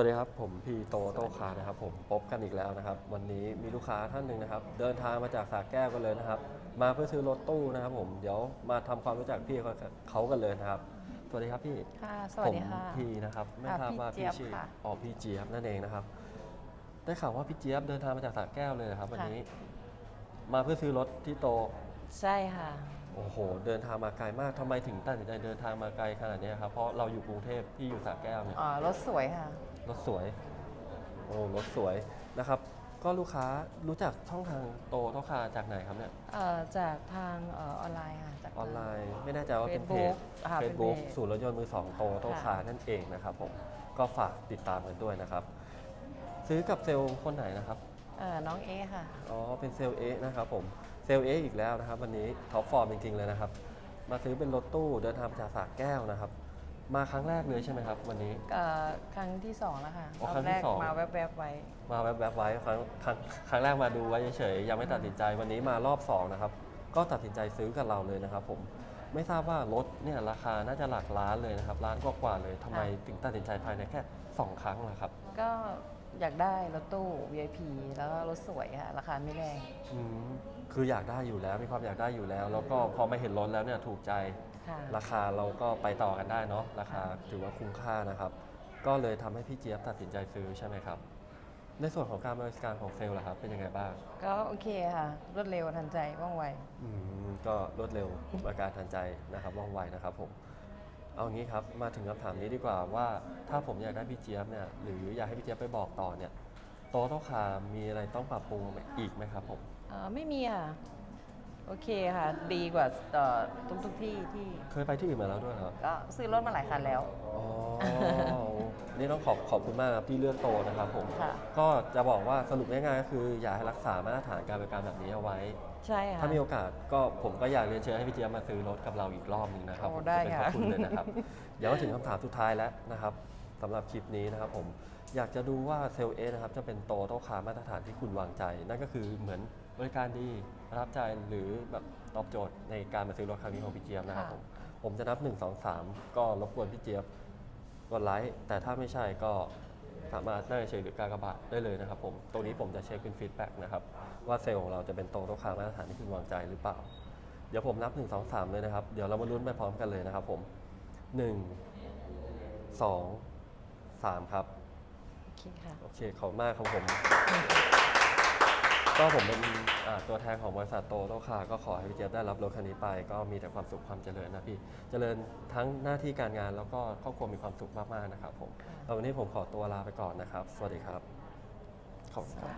วัสดีครับผมพีโตโตคานะครับผมพบกันอีกแล้วนะครับ วันนี้มีลูกค้าท่านหนึ่งนะครับ เดินทางมาจากสาแก้วกันเลยนะครับ มาเพื่อซื้อรถตู้นะครับ ผมเดี๋ยวมาทำความรู้จักพี่เขาเขากันเลยนะครับ สวัสดีครับพี่ค่ะสวัสดีค่ะผมพีนะครับไม่ค่ะทราบว่าพี่พี่เจี๊ยบชื่อค่ะอ๋อพี่เจี๊ยบนั่นเองนะครับ ได้ข่าวว่าพี่เจี๊ยบเดินทางมาจากสาแก้วเลยเหรอครับ วันค่ะนี้ มาเพื่อซื้อรถที่โตใช่ค่ะโอ้โห เดินทางมาไกลมากทำไมถึงตัดสินใจเดินทางมาไกลขนาดนี้ครับ เพราะเราอยู่กรุงเทพพี่อยู่สระแก้วเนี่ย อ๋อ รถสวยค่ะ รถสวย โอ้รถสวยนะครับ ก็ลูกค้ารู้จักช่องทางโตโตคาจากไหนครับเนี่ย เอ่อจากทางเออออนไลน์ค่ะจาก ออนไลน์ ไม่แน่ใจว่าเป็นเพจ Facebook ค่ะเป็น Facebook เพจศูนย์รถยนต์มือสองโตโตคาค่ะ นั่นเองนะครับผม ก็ฝากติดตามกันด้วยนะครับ ซื้อกับเซลล์คนไหนนะครับ เอ่อน้องเอค่ะ อ๋อ เป็นเซลล์เอนะครับผม เซลล์เออีกแล้วนะครับ วันนี้ท็อปฟอร์มจริง ๆ เลยนะครับ มาซื้อเป็นรถตู้เดินทางมาจากสระแก้วนะครับ มาครั้งแรกเลยใช่ไหมครับ วันนี้ เอ่อครั้งที่สองแล้วค่ะอ๋อตครั้อนงที่แรกสอง มาแวบๆไว้ มาแวบๆไว้ครั้งครั้งครั้งแรกมาดูไว้เฉยๆยังไม่ตัดสินใจวันนี้มารอบสองนะครับ ก็ตัดสินใจซื้อกับเราเลยนะครับ ผมไม่ทราบว่ารถเนี่ยราคาน่าจะหลักล้านเลยนะครับล้านกว่าๆเลยทำไมถึงตัดสินใจภายในแค่สองครั้งล่ะครับ ก็ อยากได้รถตู้ VIP แล้วก็รถสวยค่ะ ราคาไม่แรง อืมคืออยากได้อยู่แล้วมีความอยากได้อยู่แล้ว แล้วก็พอมาเห็นรถแล้วเนี่ยถูกใจ ค่ะ ราคาเราก็ไปต่อกันได้เนาะราคาถือว่าคุ้มค่านะครับ ก็เลยทำให้พี่เจี๊ยบตัดสินใจซื้อใช่ไหมครับ ในส่วนของการบริการของเซลล์ล่ะครับ เป็นยังไงบ้าง ก็โอเคค่ะ รวดเร็วทันใจว่องไว อืมก็รวดเร็ว อาการทันใจนะครับว่องไวนะครับผม เอางี้ครับมาถึงคำถามนี้ดีกว่าว่า ถ้าผมอยากได้พี่เจี๊ยบเนี่ยหรืออยากให้พี่เจี๊ยบไปบอกต่อเนี่ยโต๊ะโต๊ะคามีอะไรต้องปรับปรุงอีกไหมครับผมเอ่อไม่มีค่ะ โอเคค่ะ ดีกว่าเอ่อทุกทุกๆที่ที่ เคยไปที่อื่นมาแล้วด้วยเหรอก็ซื้อรถมาหลายคันแล้ว อ๋อ นี่ต้องขอบขอบคุณมากครับที่เลือกโตนะครับผม ค่ะ ก็จะบอกว่าสรุปง่ายๆก็คืออยากให้รักษามาตรฐานการบริการแบบนี้เอาไว้ ใช่ค่ะ ถ้ามีโอกาสก็ผมก็อยากเรียนเชิญให้พี่เจี๊ยบมาซื้อรถกับเราอีกรอบหนึงนะครับโอ้ผมได้จะเป็นขอบค่ะ คุณเลยนะครับ เดี๋ยวมาถึงคำถามสุดท้ายแล้วนะครับสำหรับคลิปนี้นะครับผมอยากจะดูว่าเซลล์เอนะครับจะเป็นโตโต้คาร์มาตรฐานที่คุณวางใจ นั่นก็คือเหมือนบริการดีประทับใจหรือแบบตอบโจทย์ในการมาซื้อรถครั้งนี้ของพี่เจี๊ยบนะครับผมผมจะนับ 1 2 3 ก็รบกวนพี่เจี๊ยบ กดไลค์แต่ถ้าไม่ใช่ก็สามารถได้เฉยหรือกากบาทได้เลยนะครับผมตรงนี้ผมจะเช็คเป็นฟีดแบ็กนะครับ ว่าเซลล์ของเราจะเป็นโตโต้คาร์มาตรฐานที่คุณวางใจหรือเปล่า เดี๋ยวผมนับ 1 2 3 เลยนะครับ เดี๋ยวเรามาลุ้นไปพร้อมกันเลยนะครับผม 1 2 3 ครับ โอเคค่ะ โอเค ขอบคุณมากครับผม ก็ผมเป็นอ่าตัวแทนของบริษัทโตโตคาก็ขอให้พี่เจี๊ยบได้รับรถคันนี้ไป ก็มีแต่ความสุขความเจริญนะพี่ เจริญทั้งหน้าที่การงานแล้วก็ครอบครัวมีความสุขมากๆนะครับผมแล้ววันนี้ผมขอตัวลาไปก่อนนะครับ สวัสดีครับ ขอบคุณครับ